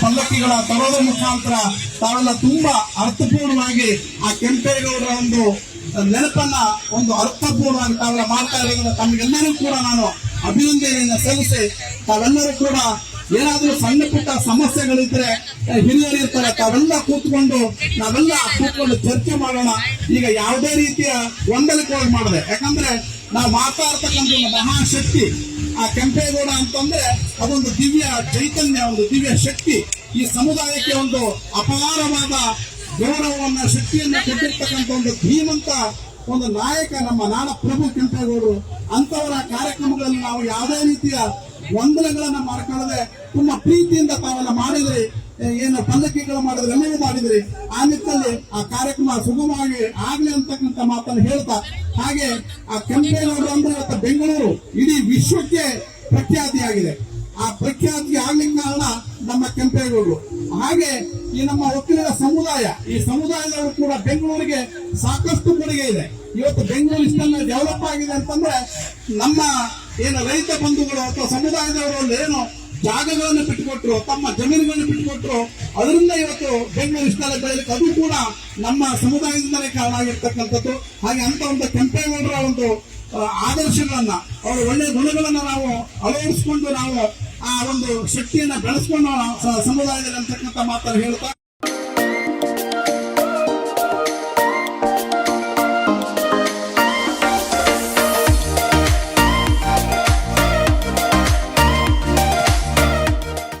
ಪಲ್ಲಕ್ಕಿಗಳ ತರೋದ್ರ ಮುಖಾಂತರ ತಾವೆಲ್ಲ ತುಂಬಾ ಅರ್ಥಪೂರ್ಣವಾಗಿ ಆ ಕೆಂಪೇಗೌಡರ ಒಂದು ನೆನಪನ್ನ, ಒಂದು ಅರ್ಥಪೂರ್ಣವಾಗಿ ತಾವೆಲ್ಲ ಮಾಡ್ತಾ ಇರೋದ್ರಿಂದ ತಮಗೆಲ್ಲರೂ ಕೂಡ ನಾನು ಅಭಿನಂದನೆಯನ್ನು ಸಲ್ಲಿಸಿ, ತಾವೆಲ್ಲರೂ ಕೂಡ ಏನಾದ್ರೂ ಸಣ್ಣ ಪುಟ್ಟ ಸಮಸ್ಯೆಗಳಿದ್ರೆ ಹಿರಿಯರು ತಾವೆಲ್ಲ ಕೂತ್ಕೊಂಡು, ನಾವೆಲ್ಲ ಕೂತ್ಕೊಂಡು ಚರ್ಚೆ ಮಾಡೋಣ. ಈಗ ಯಾವುದೇ ರೀತಿಯ ಗೊಂದಲಕ್ಕೆ ಮಾಡದೆ ಯಾಕಂದ್ರೆ ನಾವು ಮಾತಾಡ್ತಕ್ಕಂಥ ಒಂದು ಮಹಾಶಕ್ತಿ, ಆ ಕೆಂಪೇಗೌಡ ಅಂತಂದ್ರೆ ಅದೊಂದು ದಿವ್ಯ ಚೈತನ್ಯ, ಒಂದು ದಿವ್ಯ ಶಕ್ತಿ. ಈ ಸಮುದಾಯಕ್ಕೆ ಒಂದು ಅಪಾರವಾದ ಗೌರವವನ್ನ, ಶಕ್ತಿಯನ್ನ ಕೊಟ್ಟಿರ್ತಕ್ಕಂಥ ಒಂದು ಧೀಮಂತ ಒಂದು ನಾಯಕ ನಮ್ಮ ನಾಡ ಪ್ರಭು ಕೆಂಪೇಗೌಡರು. ಅಂತವರ ಕಾರ್ಯಕ್ರಮಗಳಲ್ಲಿ ನಾವು ಯಾವುದೇ ರೀತಿಯ ಗೊಂದಲಗಳನ್ನ ಮಾಡ್ಕೊಳ್ಳದೆ ತುಂಬಾ ಪ್ರೀತಿಯಿಂದ ತಾವೆಲ್ಲ ಮಾಡಿದ್ರಿ. ಏನು ಪಲ್ಲಕ್ಕಿಗಳು ಮಾಡಿದ್ರೆ ಎಲ್ಲವೂ ಮಾಡಿದ್ರಿ. ಆ ನಿಟ್ಟಿನಲ್ಲಿ ಆ ಕಾರ್ಯಕ್ರಮ ಸುಗಮವಾಗಿ ಆಗ್ಲಿ ಅಂತಕ್ಕಂಥ ಮಾತನ್ನು ಹೇಳ್ತಾ, ಹಾಗೆ ಆ ಕೆಂಪೇಗೌಡರು ಅಂದ್ರೆ ಇವತ್ತು ಬೆಂಗಳೂರು, ಇಡೀ ವಿಶ್ವಕ್ಕೆ ಪ್ರಖ್ಯಾತಿಯಾಗಿದೆ. ಆ ಪ್ರಖ್ಯಾತಿ ಆಗ್ಲಿಕ್ಕೆ ಕಾರಣ ನಮ್ಮ ಕೆಂಪೇಗೌಡರು. ಹಾಗೆ ಈ ನಮ್ಮ ಒಕ್ಕಲಿಗರ ಸಮುದಾಯ, ಈ ಸಮುದಾಯದವರು ಕೂಡ ಬೆಂಗಳೂರಿಗೆ ಸಾಕಷ್ಟು ಕೊಡುಗೆ ಇದೆ. ಇವತ್ತು ಬೆಂಗಳೂರು ಇಷ್ಟನ್ನ ಡೆವಲಪ್ ಆಗಿದೆ ಅಂತಂದ್ರೆ ನಮ್ಮ ಏನು ರೈತ ಬಂಧುಗಳು ಅಥವಾ ಸಮುದಾಯದವರು ಏನು ಜಾಗಗಳನ್ನು ಬಿಟ್ಟುಕೊಟ್ರು, ತಮ್ಮ ಜಮೀನುಗಳನ್ನು ಬಿಟ್ಟುಕೊಟ್ರು, ಅದರಿಂದ ಇವತ್ತು ಬೆಂಗಳೂರು ವಿಶ್ವವಿದ್ಯಾಲಯ ಬೆಳೆಯಲಿಕ್ಕೆ ಅದು ಕೂಡ ನಮ್ಮ ಸಮುದಾಯದಿಂದಲೇ ಕಾರಣ ಆಗಿರ್ತಕ್ಕಂಥದ್ದು. ಹಾಗೆ ಅಂತ ಒಂದು ಕೆಂಪೇಗೌಡರ ಒಂದು ಆದರ್ಶಗಳನ್ನ, ಅವರ ಒಳ್ಳೆಯ ಗುಣಗಳನ್ನ ನಾವು ಅಳವಡಿಸಿಕೊಂಡು ನಾವು ಆ ಒಂದು ಶಕ್ತಿಯನ್ನ ಬೆಳೆಸ್ಕೊಂಡು ಸಮುದಾಯದಲ್ಲಿ ಅಂತಕ್ಕಂಥ ಮಾತನ್ನು ಹೇಳ್ತಾ